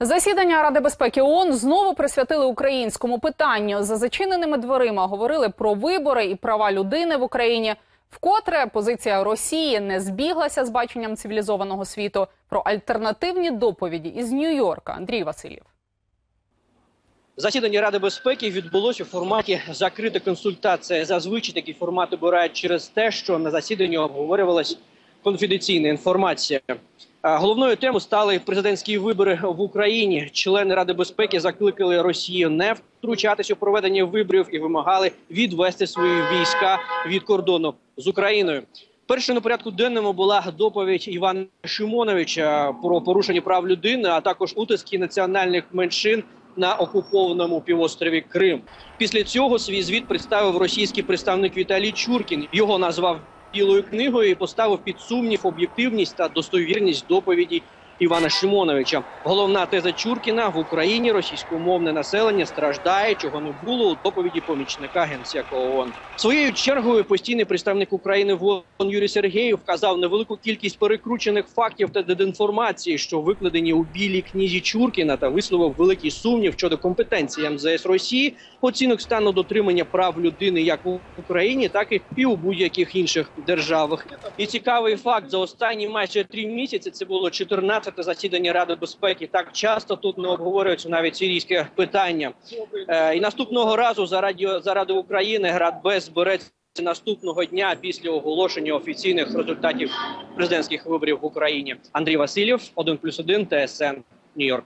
Засідання Ради безпеки ООН знову присвятили українському питанню. За зачиненими дверима говорили про вибори і права людини в Україні. Вкотре позиція Росії не збіглася з баченням цивілізованого світу. Про альтернативні доповіді із Нью-Йорка Андрій Васильєв. Засідання Ради безпеки відбулося у форматі закрита консультація. Зазвичай такі формати обирають через те, що на засіданні обговорювалась конфіденційна інформація. А Головною темою стали президентські вибори в Україні. Члени Ради безпеки закликали Росію не втручатися у проведення виборів і вимагали відвести свої війська від кордону з Україною. Першою на порядку денному була доповідь Івана Шимоновича про порушення прав людини, а також утиски національних меншин на окупованому півострові Крим. Після цього свій звіт представив російський представник Віталій Чуркін. Його назвав білою книгою і поставив під сумнів об'єктивність та достовірність доповіді Івана Шимоновича. Головна теза Чуркіна в Україні російськомовне населення страждає, чого не було у доповіді помічника генсека ООН. Своєю чергою постійний представник України в ООН Юрій Сергєєв вказав на велику кількість перекручених фактів та дезінформації, що викладені у білій книзі Чуркіна, та висловив великий сумнів щодо компетенції МЗС Росії, оцінок стану дотримання прав людини як в Україні, так і у будь-яких інших державах. І цікавий факт за останні майже три місяці. Це було 14 засідання Ради безпеки. Так часто тут не обговорюються навіть сирійське питання. Е, і наступного разу заради заради України Радбез збереться наступного дня після оголошення офіційних результатів президентських виборів в Україні. Андрій Васильєв, 1+,1, ТСН, Нью-Йорк.